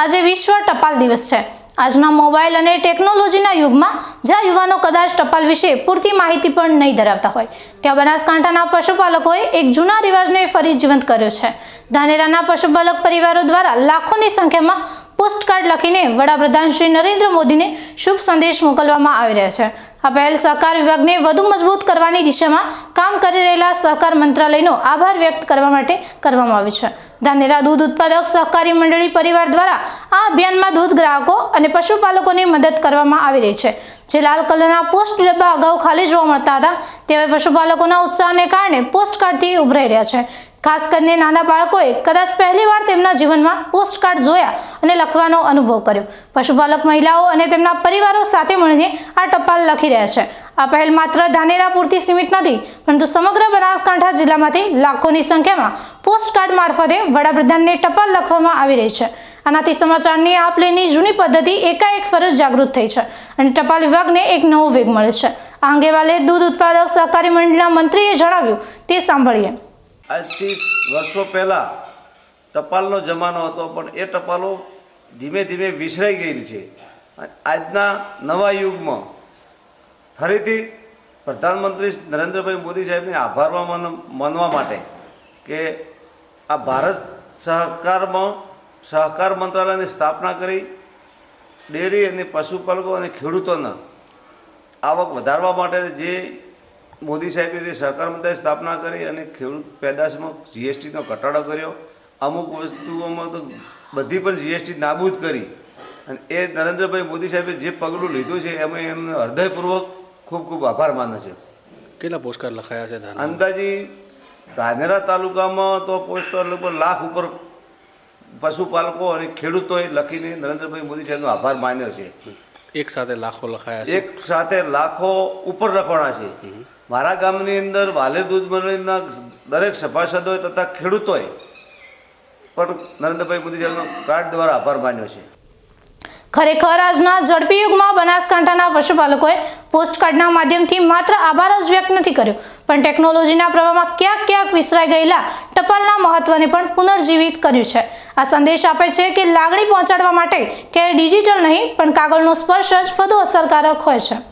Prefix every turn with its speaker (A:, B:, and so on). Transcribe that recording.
A: આજે વિશ્વ ટપાલ દિવસ છે. આજના મોબાઈલ અને ટેકનોલોજીના યુગમાં જ્યાં યુવાનો કદાચ ટપાલ વિશે પૂરતી માહિતી પણ નહીં ધરાવતા હોય, ત્યાં બનાસકાંઠાના પશુપાલકોએ એક જૂના રિવાજને ફરી જીવંત કર્યો છે. ધાનેરાના પશુપાલક પરિવારો દ્વારા લાખોની સંખ્યામાં પોસ્ટકાર્ડ લખીને વડાપ્રધાન શ્રી નરેન્દ્ર મોદીને શુભ સંદેશ મોકલવામાં આવી રહ્યા છે. આ પહેલ સહકાર વિભાગને વધુ મજબૂત કરવાની દિશામાં કામ કરી રહેલા સહકાર મંત્રાલયનો આભાર વ્યક્ત કરવા માટે કરવામાં આવ્યું છે. ધાનેરા દૂધ ઉત્પાદક સહકારી મંડળી પરિવાર દ્વારા આ અભિયાનમાં દૂધ ગ્રાહકો અને પશુપાલકોની મદદ કરવામાં આવી રહી છે. જે લાલ કલરના પોસ્ટ ડબ્બા અગાઉ ખાલી જોવા મળતા હતા, તેવા પશુપાલકોના ઉત્સાહને કારણે પોસ્ટકાર્ડથી ઉભરાઈ રહ્યા છે. ખાસ કરીને નાના બાળકોએ કદાચ પહેલીવાર તેમના જીવનમાં પોસ્ટકાર્ડ જોયા અને લખવાનો અનુભવ કર્યો. પશુપાલક મહિલાઓ અને તેમના પરિવારો સાથે મળીને આ ટપાલ લખી રહ્યા છે. આ પહેલ માત્ર ધાનેરા પૂરતી સીમિત નથી, પરંતુ સમગ્ર બનાસકાંઠા જિલ્લામાંથી લાખોની સંખ્યામાં પોસ્ટકાર્ડ મારફતે વડાપ્રધાનને ટપાલ લખવામાં આવી રહી છે. આનાથી સમાચારની આપ લેની જૂની પદ્ધતિ એકાએક ફરજ જાગૃત થઈ છે અને ટપાલ વિભાગને એક નવો વેગ મળ્યો છે. આ અંગે વાલે દૂધ ઉત્પાદક સહકારી મંડળના મંત્રીએ જણાવ્યું, તે સાંભળીએ.
B: આજથી વર્ષો પહેલાં ટપાલનો જમાનો હતો, પણ એ ટપાલો ધીમે ધીમે વિસરાઈ ગયેલી છે. આજના નવા યુગમાં ફરીથી પ્રધાનમંત્રી નરેન્દ્રભાઈ મોદી સાહેબને આભારમાં માન- માનવા માટે કે આ ભારત સહકારમાં સહકાર મંત્રાલયની સ્થાપના કરી, ડેરી અને પશુપાલકો અને ખેડૂતોના આવક વધારવા માટે જે મોદી સાહેબે જે સહકાર મંત્રાલય સ્થાપના કરી અને ખેડૂત પેદાશમાં જીએસટીનો ઘટાડો કર્યો અમુક વસ્તુઓમાં તો બધી પણ જીએસટી નાબૂદ કરી. અને એ નરેન્દ્રભાઈ મોદી સાહેબે જે પગલું લીધું છે એમાં એમને હૃદયપૂર્વક ખૂબ ખૂબ આભાર માને છે.
C: કેટલા પોસ્ટકાર્ડ લખાયા છે
B: અંદાજી ધાનેરા તાલુકામાં તો પોસ્ટર ઉપર લાખ ઉપર પશુપાલકો અને ખેડૂતોએ લખીને નરેન્દ્રભાઈ મોદી સાહેબનો આભાર માન્યો છે.
C: એક સાથે લાખો લખાયા છે.
B: એક સાથે લાખો ઉપર લખવાના છે. મારા ગામની અંદર વાલે દૂધ મંડળીના દરેક સભાસદોએ તથા ખેડૂતોએ પણ નરેન્દ્રભાઈ મોદી સાહેબનો કાર્ડ દ્વારા આભાર માન્યો છે.
A: ખરેખર આજના ઝડપી યુગમાં બનાસકાંઠાના પશુપાલકોએ પોસ્ટકાર્ડના માધ્યમથી માત્ર આભાર જ વ્યક્ત નથી કર્યો, પણ ટેકનોલોજીના પ્રવાહમાં ક્યાંક ક્યાંક વિસરાઈ ગયેલા ટપાલના મહત્વને પણ પુનર્જીવિત કર્યું છે. આ સંદેશ આપે છે કે લાગણી પહોંચાડવા માટે કે ડિજિટલ નહીં, પણ કાગળનો સ્પર્શ જ વધુ અસરકારક હોય છે.